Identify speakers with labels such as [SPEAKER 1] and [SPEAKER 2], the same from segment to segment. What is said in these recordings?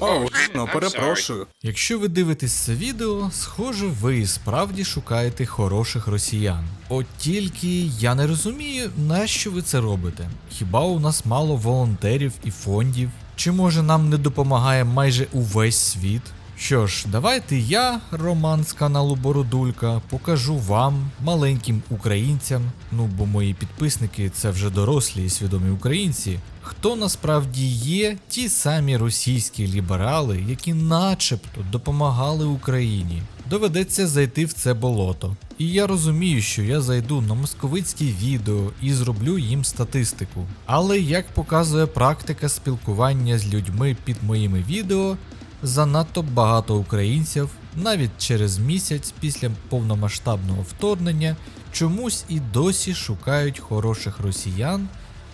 [SPEAKER 1] О, ну перепрошую.
[SPEAKER 2] Якщо ви дивитесь це відео, схоже, ви і справді шукаєте хороших росіян. От тільки я не розумію, нащо ви це робите. Хіба у нас мало волонтерів і фондів? Чи може нам не допомагає майже увесь світ? Що ж, давайте я, Роман з каналу Бородулька, покажу вам, маленьким українцям, ну бо мої підписники це вже дорослі і свідомі українці, хто насправді є ті самі російські ліберали, які начебто допомагали Україні. Доведеться зайти в це болото. І я розумію, що я зайду на московицькі відео і зроблю їм статистику. Але як показує практика спілкування з людьми під моїми відео, занадто багато українців навіть через місяць після повномасштабного вторгнення чомусь і досі шукають хороших росіян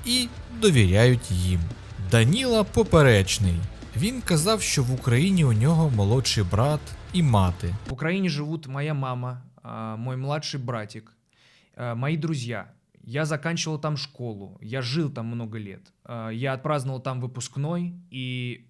[SPEAKER 2] і довіряють їм. Даніла Поперечний. Він казав, що в Україні у нього молодший брат і мати.
[SPEAKER 3] В Украине живут моя мама, мой младший братик, а, мои друзья. Я заканчивал там школу, я жил там много лет. Я отпраздновал там выпускной, и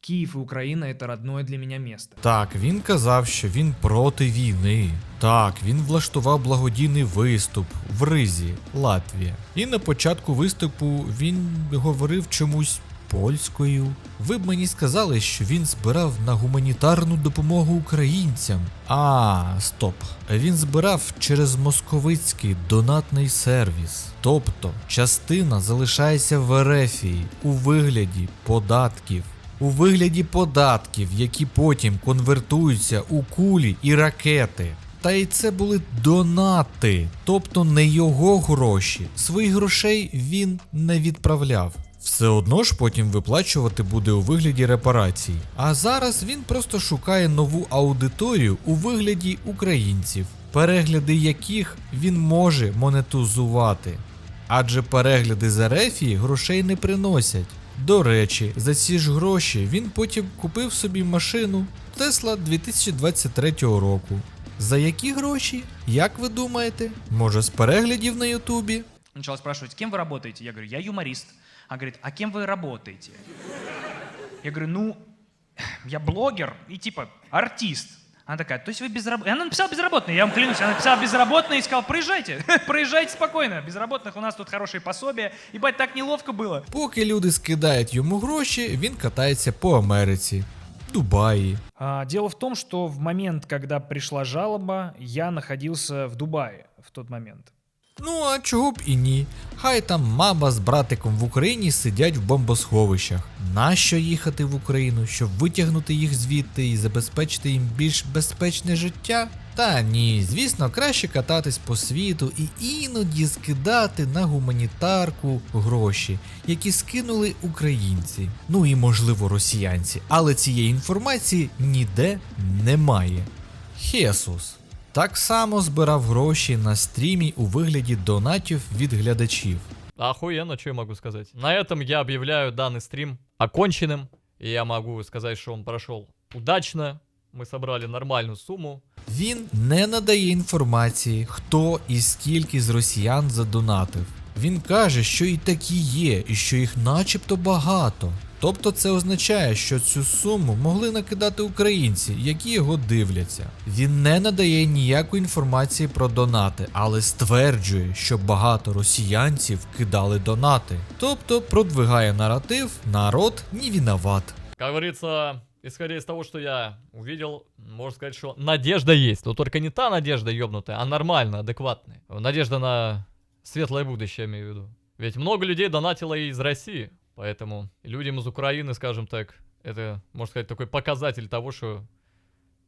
[SPEAKER 3] Киев и Украина — это родное для меня место.
[SPEAKER 2] Так, він казав, що він проти війни. Так, він влаштував благодійний виступ в Ризі, Латвія. І на початку виступу він говорив чомусь польською. Ви б мені сказали, що він збирав на гуманітарну допомогу українцям. А, стоп. Він збирав через московицький донатний сервіс. Тобто частина залишається в Ерефії у вигляді податків у вигляді податків, які потім конвертуються у кулі і ракети. Та й це були донати, тобто не його гроші. Своїх грошей він не відправляв. Все одно ж потім виплачувати буде у вигляді репарацій. А зараз він просто шукає нову аудиторію у вигляді українців, перегляди яких він може монетизувати. Адже перегляди з Ерефії грошей не приносять. До речі, за ці ж гроші він потім купив собі машину Тесла 2023 року. За які гроші? Як ви думаєте? Може, з переглядів на Ютубі?
[SPEAKER 4] Начала спрашивать, кем вы работаете? Я говорю, я юморист. Она говорит, а кем вы работаете? Я говорю, ну, я блогер и типа артист. Она такая, то есть вы безработный? Она написала безработный, я вам клянусь. Она написала безработный и сказала, проезжайте, проезжайте спокойно. Безработных у нас тут хорошие пособия. Ебать, так неловко было.
[SPEAKER 2] Поки люди скидають йому гроші, він катається по Америці, Дубаї.
[SPEAKER 3] А, Дело в том, что в момент, когда пришла жалоба, я находился в Дубае в тот момент.
[SPEAKER 2] Ну а чого б і ні? Хай там мама з братиком в Україні сидять в бомбосховищах. Нащо їхати в Україну, щоб витягнути їх звідти і забезпечити їм більш безпечне життя? Та ні, звісно, краще кататись по світу і іноді скидати на гуманітарку гроші, які скинули українці, ну і можливо росіянці, але цієї інформації ніде немає. Хесус. Так само збирав гроші на стрімі у вигляді донатів від глядачів.
[SPEAKER 5] Охуенно, что я могу сказать. На этом я объявляю данный стрим оконченным. И я могу сказать, что он прошел удачно. Мы собрали нормальную сумму.
[SPEAKER 2] Він не надає інформації, хто і скільки з росіян задонатив. Він каже, що і такі є, і що їх начебто багато. Тобто це означає, що цю суму могли накидати українці, які його дивляться. Він не надає ніякої інформації про донати, але стверджує, що багато росіянців кидали донати. Тобто продвигає наратив народ не виноват.
[SPEAKER 5] Как говорится, исходя из того, что я увидел, можно сказать, что надежда есть. Но только не та надежда ёбнутая, а нормальная, адекватная. Надежда на светлое будущее, я имею в виду. Ведь много людей донатило и из России. Поэтому людям из Украины, скажем так, это, можно сказать, такой показатель того, что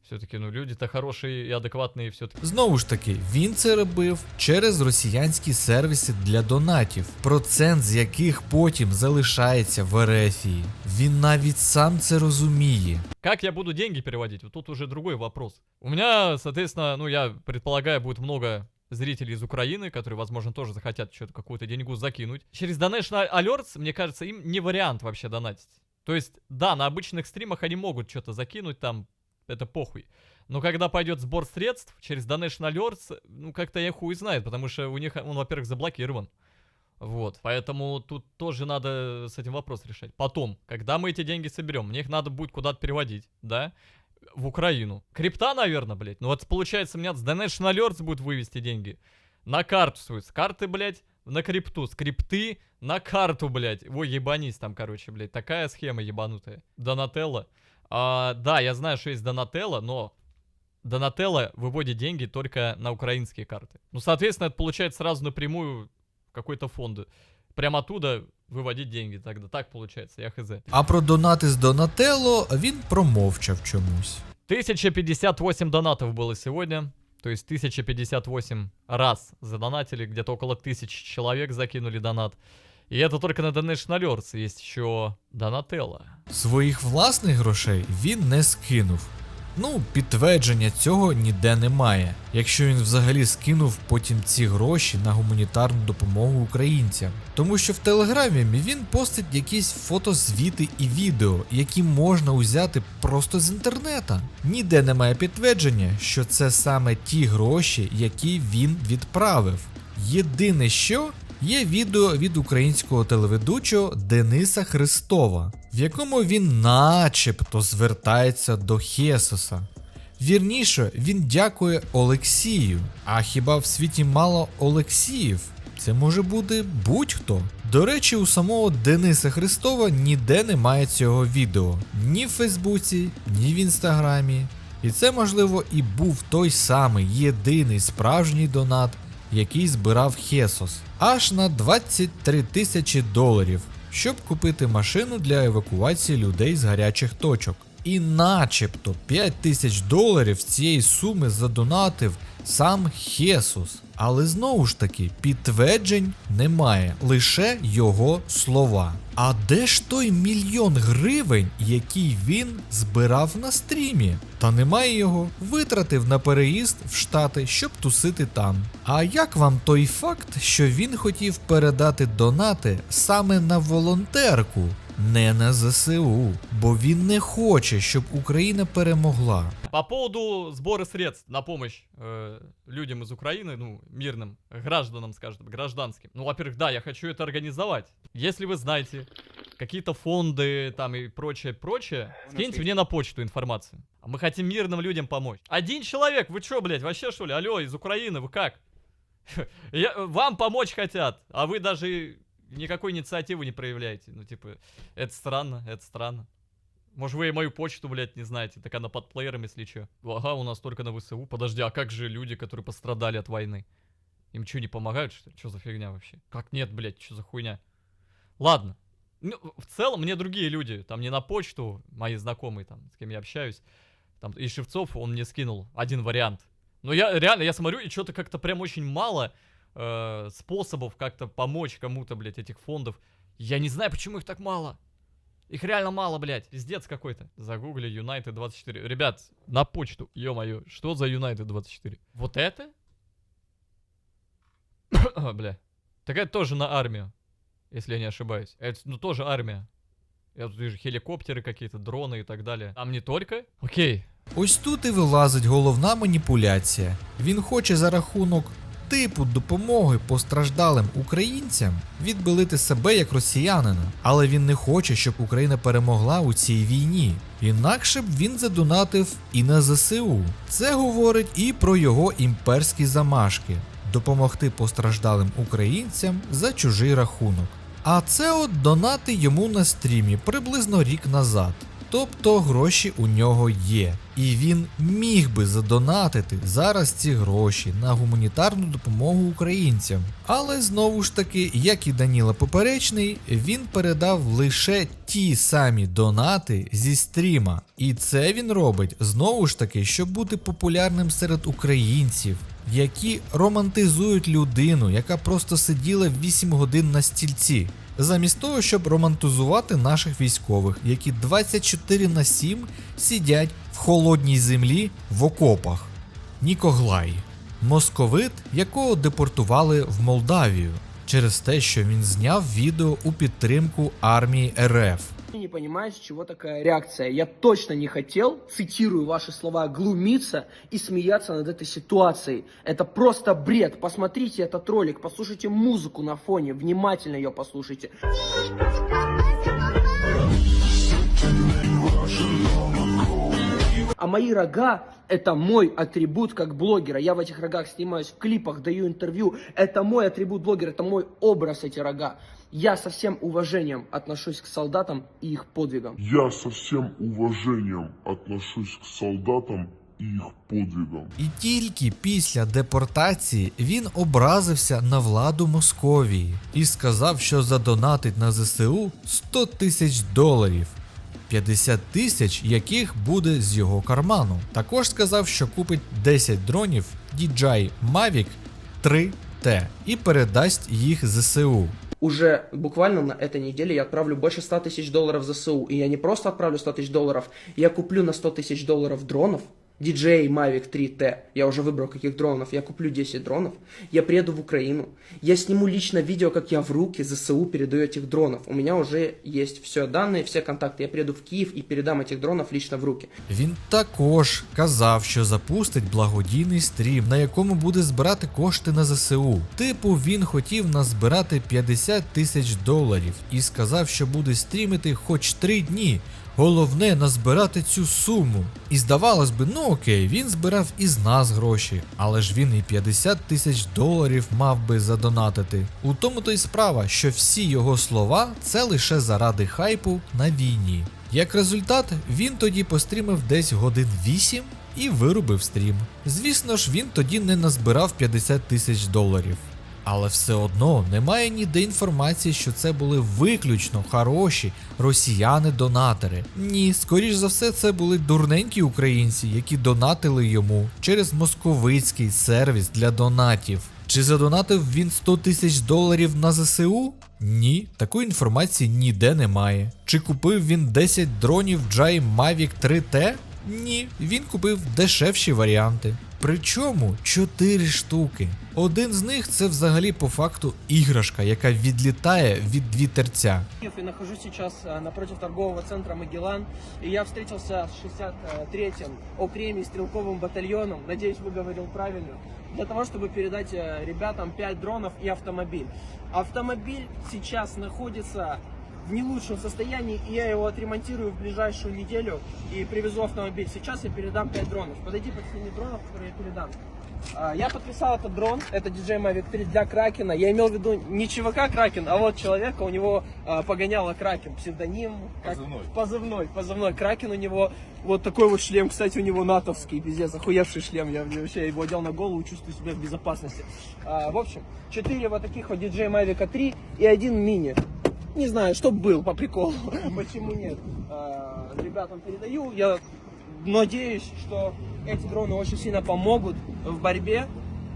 [SPEAKER 5] все-таки, ну, люди-то хорошие и адекватные все-таки.
[SPEAKER 2] Знову ж таки, він це робив через росіянські сервіси для донатів, процент з яких потім залишається в Ерефії. Він навіть сам це розуміє.
[SPEAKER 5] Как я буду деньги переводить? Вот тут уже другой вопрос. У меня, соответственно, ну, я предполагаю, будет много зрителей из Украины, которые, возможно, тоже захотят что-то, какую-то деньгу закинуть. Через Donation Alerts, мне кажется, им не вариант вообще донатить. То есть, да, на обычных стримах они могут что-то закинуть там, это похуй. Но когда пойдет сбор средств через Donation Alerts, ну, как-то я хуй знает, потому что у них он, во-первых, заблокирован. Вот, поэтому тут тоже надо с этим вопрос решать. Потом, когда мы эти деньги соберем, мне их надо будет куда-то переводить, да? В Украину. Крипта, наверное, блядь. Ну вот получается, мне с Donation Alerts будет вывести деньги на карту свою. С карты, блядь, на крипту. С крипты на карту, блядь. Ой, ебанись там, короче, блядь. Такая схема ебанутая. Донателло. А, да, я знаю, что есть Донателло, но Донателло выводит деньги только на украинские карты. Ну, соответственно, это получается сразу напрямую какой-то фонд. Прямо оттуда выводить деньги. Тогда так получается, я хз.
[SPEAKER 2] А про донати з Донателло він промовчав чомусь.
[SPEAKER 5] 1058 донатов было сегодня. То есть 1058 раз задонатили, где-то около тысячи человек закинули донат. И это только на Donation Alerts, есть еще Донателло.
[SPEAKER 2] Своїх власних грошей він не скинув. Ну, підтвердження цього ніде немає. Якщо він взагалі скинув потім ці гроші на гуманітарну допомогу українцям. Тому що в телеграмі він постить якісь фотозвіти і відео, які можна узяти просто з інтернета. Ніде немає підтвердження, що це саме ті гроші, які він відправив. Єдине що є відео від українського телеведучого Дениса Христова, в якому він начебто звертається до Хесоса. Вірніше, він дякує Олексію. А хіба в світі мало Олексіїв? Це може бути будь-хто. До речі, у самого Дениса Христова ніде немає цього відео. Ні в Фейсбуці, ні в Інстаграмі. І це, можливо, і був той самий єдиний справжній донат, який збирав Хесос, аж на 23 тисячі доларів, щоб купити машину для евакуації людей з гарячих точок. І начебто 5 тисяч доларів з цієї суми задонатив сам Хесус. Але знову ж таки, підтверджень немає, лише його слова. А де ж той мільйон гривень, який він збирав на стрімі? Та немає його, витратив на переїзд в Штати, щоб тусити там. А як вам той факт, що він хотів передати донати саме на волонтерку? Не на ЗСУ, бо він не хоче, щоб Україна перемогла.
[SPEAKER 5] По поводу сбора средств на помощь э, людям из Украины, ну, мирным гражданам, скажем, гражданским. Ну, во-первых, да, я хочу это организовать. Если вы знаете какие-то фонды там и прочее, прочее, скиньте мне на почту информацию. А мы хотим мирным людям помочь. Один человек, вы чё, блядь, вообще что ли? Алло, из Украины, вы как? Я, вам помочь хотят, а вы даже никакой инициативы не проявляете. Ну, типа, это странно, это странно. Может, вы и мою почту, блядь, не знаете, так она под плеером, если чё. Ага, у нас только на ВСУ. Подожди, а как же люди, которые пострадали от войны? Им что, не помогают, что ли? Что за фигня вообще? Как нет, блядь, что за хуйня? Ладно. Ну, в целом, мне другие люди, там не на почту, мои знакомые, там, с кем я общаюсь, там, и Шевцов, он мне скинул один вариант. Но я реально, я смотрю, и что-то как-то прям очень мало э, способов как-то помочь кому-то, блядь, этих фондов. Я не знаю, почему их так мало. Их реально мало, блядь. Пиздец какой-то. Загугли United 24. Ребят, на почту. Ё-моё, что за United 24? Вот это? А, Бля. Так это тоже на армию, если я не ошибаюсь. Это, ну, тоже армия. Я тут вижу хеликоптеры какие-то, дроны и так далее. Там не только? Окей.
[SPEAKER 2] Ось тут і вилазить головна маніпуляція. Він хоче за рахунок типу допомоги постраждалим українцям відбилити себе як росіянина, але він не хоче, щоб Україна перемогла у цій війні. Інакше б він задонатив і на ЗСУ. Це говорить і про його імперські замашки допомогти постраждалим українцям за чужий рахунок. А це от донати йому на стрімі приблизно рік назад. Тобто гроші у нього є. І він міг би задонатити зараз ці гроші на гуманітарну допомогу українцям. Але знову ж таки, як і Даніла Поперечний, він передав лише ті самі донати зі стріма. І це він робить знову ж таки, щоб бути популярним серед українців, які романтизують людину, яка просто сиділа 8 годин на стільці. Замість того, щоб романтизувати наших військових, які 24 на 7 сидять в холодній землі в окопах. Нікоглай. Московит, якого депортували в Молдавію через те, що він зняв відео у підтримку армії РФ.
[SPEAKER 6] Не понимаю, с чего такая реакция. Я точно не хотел, цитирую ваши слова, глумиться и смеяться над этой ситуацией. Это просто бред. Посмотрите этот ролик, послушайте музыку на фоне, внимательно ее послушайте. А мои рога – это мой атрибут как блогера. Я в этих рогах снимаюсь в клипах, даю интервью. Это мой атрибут блогера, это мой образ эти рога. Я со всем уважением отношусь к солдатам и их подвигам.
[SPEAKER 7] Я со всем уважением отношусь к солдатам и их подвигам.
[SPEAKER 2] І тільки після депортації він образився на владу Московії і сказав, що задонатить на ЗСУ 100 тисяч доларів. 50 тисяч яких буде з його карману. Також сказав, що купить 10 дронів DJI Mavic 3T і передасть їх ЗСУ
[SPEAKER 6] Уже буквально на этой неделе я отправлю больше 100 тысяч долларов в ЗСУ. И я не просто отправлю 100 тысяч долларов, я куплю на 100 тысяч долларов дронов. DJI Mavic 3T. Я уже выбрал каких дронов. Я куплю 10 дронов. Я приеду в Украину. Я сниму лично видео, как я в руки ЗСУ передаю этих дронов. У меня уже есть все данные, все контакты. Я приеду в Киев и передам этих дронов лично в руки.
[SPEAKER 2] Він також казав, що запустить благодійний стрім, на якому буде збирати кошти на ЗСУ. Типу, він хотів назбирати 50 тисяч доларів і сказав, що буде стрімити хоч 3 дні. Головне назбирати цю суму. І здавалось би, ну окей, він збирав із нас гроші, але ж він і 50 тисяч доларів мав би задонатити. У тому то й справа, що всі його слова це лише заради хайпу на війні. Як результат, він тоді пострімив десь годин 8 і вирубив стрім. Звісно ж, він тоді не назбирав 50 тисяч доларів. Але все одно немає ніде інформації, що це були виключно хороші росіяни-донатори. Ні, скоріш за все, це були дурненькі українці, які донатили йому через московицький сервіс для донатів. Чи задонатив він 100 тисяч доларів на ЗСУ? Ні, такої інформації ніде немає. Чи купив він 10 дронів DJI Mavic 3T? Ні, він купив дешевші варіанти. Причому 4 штуки. Один з них це взагалі по факту іграшка, яка відлітає від вітерця.
[SPEAKER 6] Я нахожусь сейчас э, напротив торгового центра Магеллан, и я встретился с 63-м Окреми стрелковым батальоном, надеюсь, выговорил правильно, для того, чтобы передать э, ребятам 5 дронов и автомобиль. Автомобиль сейчас находится в не лучшем состоянии, и я его отремонтирую в ближайшую неделю и привезу автомобиль. Сейчас я передам 5 дронов. Подойди под семи дронов, которые я передам. А, Я подписал этот дрон, это DJI Mavic 3 для Кракена. Я имел в виду не ЧВК Кракен, а вот человека, у него а, погоняло Кракен, псевдоним. как- Позывной, позывной Кракен у него. Вот такой вот шлем, кстати, у него натовский, пиздец, охуевший шлем. Я вообще его одел на голову, чувствую себя в безопасности. А, в общем, 4 вот таких вот DJI Mavic 3 и один мини. Не знаю, чтоб был по приколу, почему нет. А, Ребятам передаю, я надеюсь, что эти дроны очень сильно помогут в борьбе.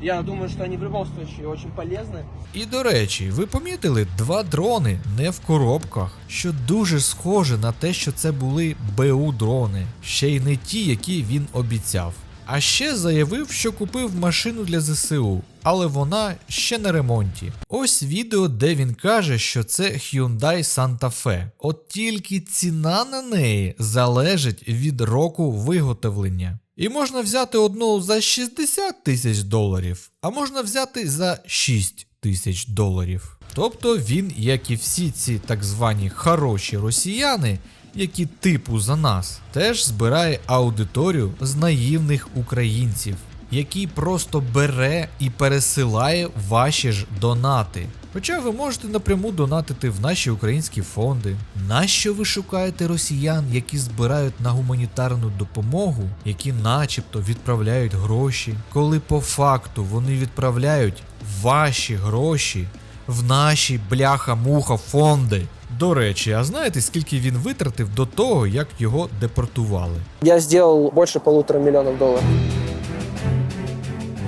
[SPEAKER 6] Я думаю, что они в любом случае очень полезны.
[SPEAKER 2] І до речі, ви помітили два дрони не в коробках, що дуже схоже на те, що це були БУ дрони, ще й не ті, які він обіцяв. А ще заявив, що купив машину для ЗСУ, але вона ще на ремонті. Ось відео, де він каже, що це Hyundai Santa Fe. От тільки ціна на неї залежить від року виготовлення. І можна взяти одну за 60 тисяч доларів, а можна взяти за 6 тисяч доларів. Тобто він, як і всі ці так звані хороші росіяни, які типу за нас, теж збирає аудиторію з наївних українців, який просто бере і пересилає ваші ж донати. Хоча ви можете напряму донатити в наші українські фонди. Нащо ви шукаєте росіян, які збирають на гуманітарну допомогу, які начебто відправляють гроші, коли по факту вони відправляють ваші гроші в наші бляха-муха фонди? До речі, а знаєте, скільки він витратив до того, як його депортували?
[SPEAKER 6] Я сделал больше полутора миллионов долларов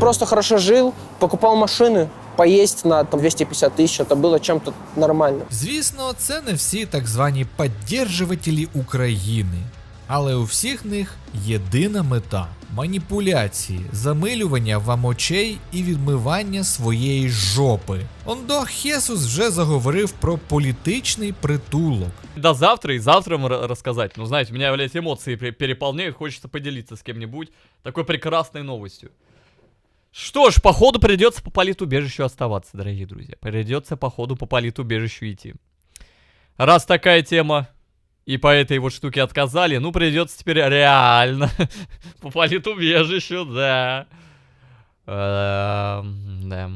[SPEAKER 6] Просто хорошо жил, покупал машины, поесть на там, 250 тысяч, это было чем-то нормально.
[SPEAKER 2] Звісно, це не всі так звані підтримувателі України, але у всіх них єдина мета маніпуляції, замилювання вам очей і відмивання своєї жопи. Ондо Хесус вже заговорив про політичний притулок.
[SPEAKER 5] До завтра и завтра вам ра- рассказать. Ну, знаете, меня, блядь, эмоции пре- переполняют, хочется поделиться с кем-нибудь такой прекрасной новостью. Что ж, походу придется по политубежищу оставаться, дорогие друзья. Придется походу по политубежищу идти. Раз такая тема, и по этой вот штуке отказали, ну придется теперь реально по политубежищу, да. Эм, да.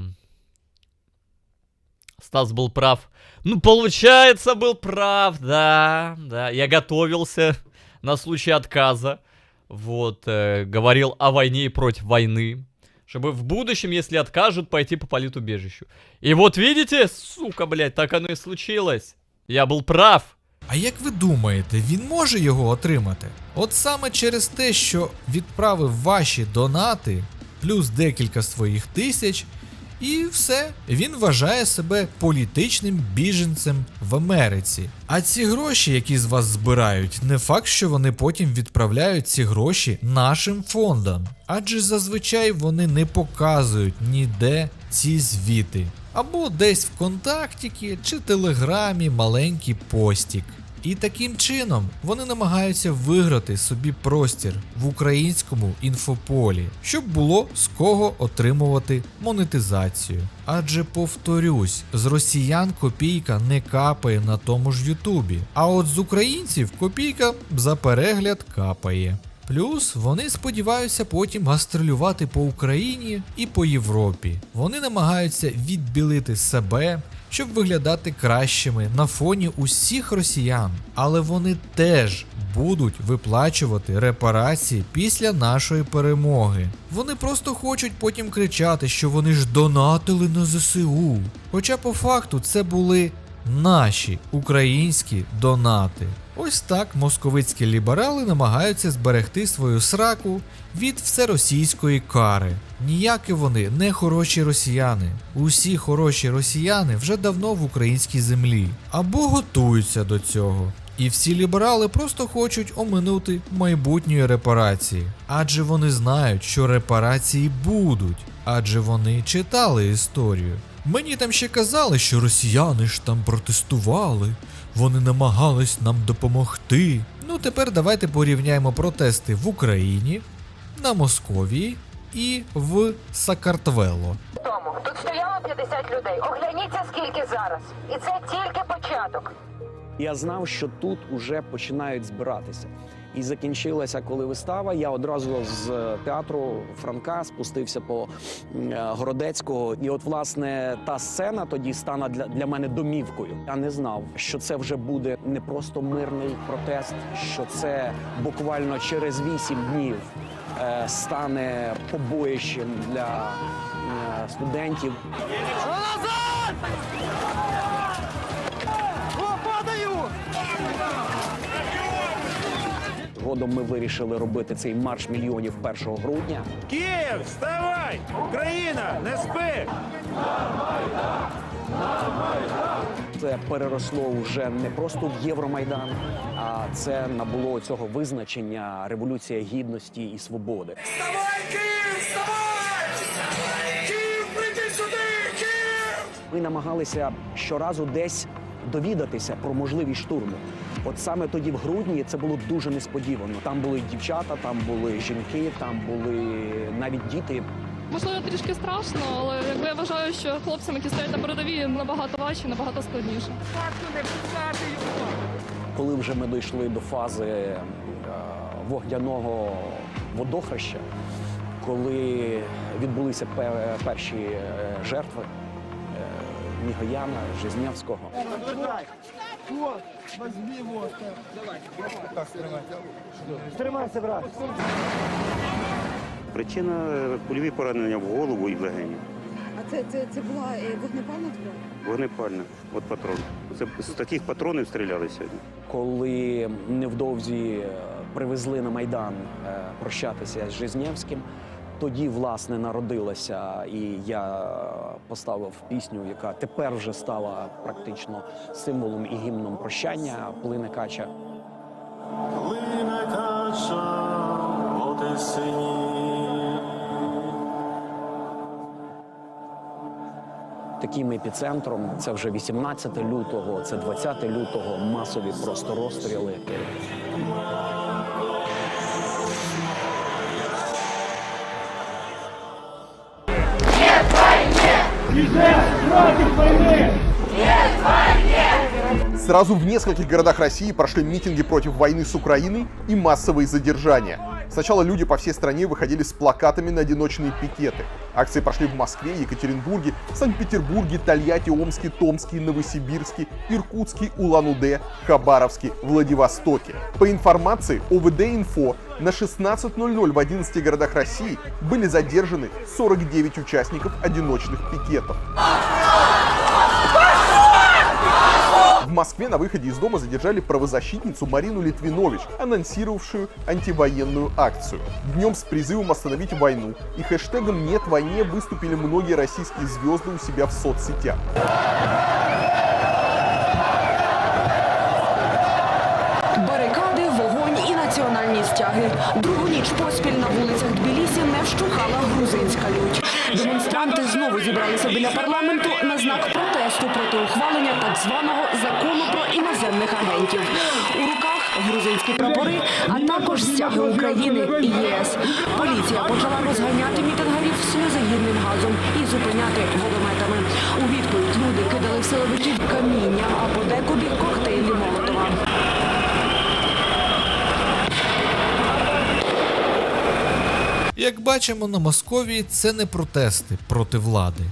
[SPEAKER 5] Стас был прав. Ну, получается, был прав, да, да. Я готовился на случай отказа. Вот, э, говорил о войне и против войны. Чтобы в будущем, если откажут, пойти по политубежищу. И вот видите, сука, блядь, так оно и случилось. Я был прав.
[SPEAKER 2] А як ви думаєте, він може його отримати? От саме через те, що відправив ваші донати, плюс декілька своїх тисяч, і все, він вважає себе політичним біженцем в Америці. А ці гроші, які з вас збирають, не факт, що вони потім відправляють ці гроші нашим фондам. Адже зазвичай вони не показують ніде ці звіти. Або десь в контактіки чи телеграмі маленький постік. І таким чином вони намагаються виграти собі простір в українському інфополі, щоб було з кого отримувати монетизацію. Адже повторюсь, з росіян копійка не капає на тому ж Ютубі, а от з українців копійка за перегляд капає. Плюс вони сподіваються потім гастролювати по Україні і по Європі. Вони намагаються відбілити себе, щоб виглядати кращими на фоні усіх росіян. Але вони теж будуть виплачувати репарації після нашої перемоги. Вони просто хочуть потім кричати, що вони ж донатили на ЗСУ. Хоча по факту це були наші українські донати. Ось так московицькі ліберали намагаються зберегти свою сраку від всеросійської кари. Ніякі вони не хороші росіяни. Усі хороші росіяни вже давно в українській землі або готуються до цього. І всі ліберали просто хочуть оминути майбутньої репарації, адже вони знають, що репарації будуть, адже вони читали історію. Мені там ще казали, що росіяни ж там протестували, вони намагались нам допомогти. Ну тепер давайте порівняємо протести в Україні, на Московії і в Сакартвело.
[SPEAKER 8] тому. Тут стояло 50 людей. Огляніться, скільки зараз. І це тільки початок.
[SPEAKER 9] Я знав, що тут уже починають збиратися. І закінчилася, коли вистава. Я одразу з театру Франка спустився по Городецького. І от, власне, та сцена тоді стала для, для мене домівкою. Я не знав, що це вже буде не просто мирний протест, що це буквально через вісім днів стане побоїщем для е, студентів. Згодом ми вирішили робити цей марш мільйонів 1 грудня.
[SPEAKER 10] Київ, вставай! Україна, не спи!
[SPEAKER 9] Це переросло вже не просто в Євромайдан, а це набуло цього визначення революція гідності і свободи. Ми намагалися щоразу десь довідатися про можливість штурму. От саме тоді, в грудні, це було дуже несподівано. Там були дівчата, там були жінки, там були навіть діти.
[SPEAKER 11] Можливо, трішки страшно, але якби я вважаю, що хлопцям, які стоять на передовій, набагато важче, набагато складніше.
[SPEAKER 9] Коли вже ми дійшли до фази е, вогняного водохреща, коли відбулися перші е, жертви е, Мігояна, Жизнявського.
[SPEAKER 12] Причина кульові поранення в голову і в легені.
[SPEAKER 13] А це, це, це була е, вогнепальна зброя?
[SPEAKER 12] Вогнепальне. От патрон. Це з таких патронів стріляли сьогодні.
[SPEAKER 9] Коли невдовзі е, привезли на Майдан е, прощатися з Жизнєвським, тоді власне народилася, і я поставив пісню, яка тепер вже стала практично символом і гімном прощання Плине Кача.
[SPEAKER 10] Плине кача по
[SPEAKER 9] Таким епіцентром це вже 18 лютого, це 20 лютого, масові просто розстріли.
[SPEAKER 14] Сразу в нескольких городах России прошли митинги против войны с Украиной и массовые задержания. Сначала люди по всей стране выходили с плакатами на одиночные пикеты. Акции прошли в Москве, Екатеринбурге, Санкт-Петербурге, Тольятти, Омске, Томске, Новосибирске, Иркутске, Улан-Удэ, Хабаровске, Владивостоке. По информации ОВД-Инфо, на 16.00 в 11 городах России были задержаны 49 участников одиночных пикетов. В Москве на выходе из дома задержали правозащитницу Марину Литвинович, анонсировавшую антивоенную акцию. Днем с призывом остановить войну и хэштегом «Нет войне» выступили многие российские звезды у себя в соцсетях.
[SPEAKER 15] Барикади, вогонь і національні стяги. Другу ніч поспіль на вулицях Тбілісі не вщухала грузинська лють. Демонстранти знову зібралися біля парламенту на знак протесту проти ухвалення так званого закону про іноземних агентів. У руках грузинські прапори, а також стяги України і ЄС. Поліція почала розганяти мітингарів сльозогінним газом і зупиняти водометами. У відповідь люди кидали в силовиків каміння, а подекуди коктейлі Молотова.
[SPEAKER 2] Як бачимо на Московії, це не протести проти влади,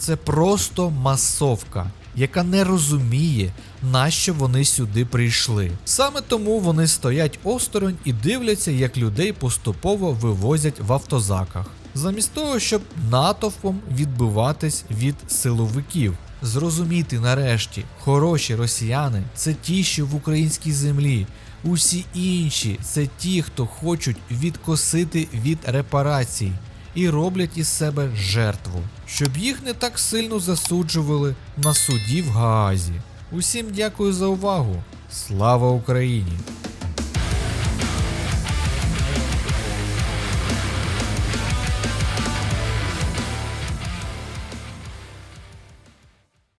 [SPEAKER 2] це просто масовка, яка не розуміє, нащо вони сюди прийшли. Саме тому вони стоять осторонь і дивляться, як людей поступово вивозять в автозаках, замість того, щоб натовпом відбиватись від силовиків. Зрозуміти нарешті, хороші росіяни це ті, що в українській землі. Усі інші це ті, хто хочуть відкосити від репарацій і роблять із себе жертву, щоб їх не так сильно засуджували на суді в Гаазі. Усім дякую за увагу. Слава Україні!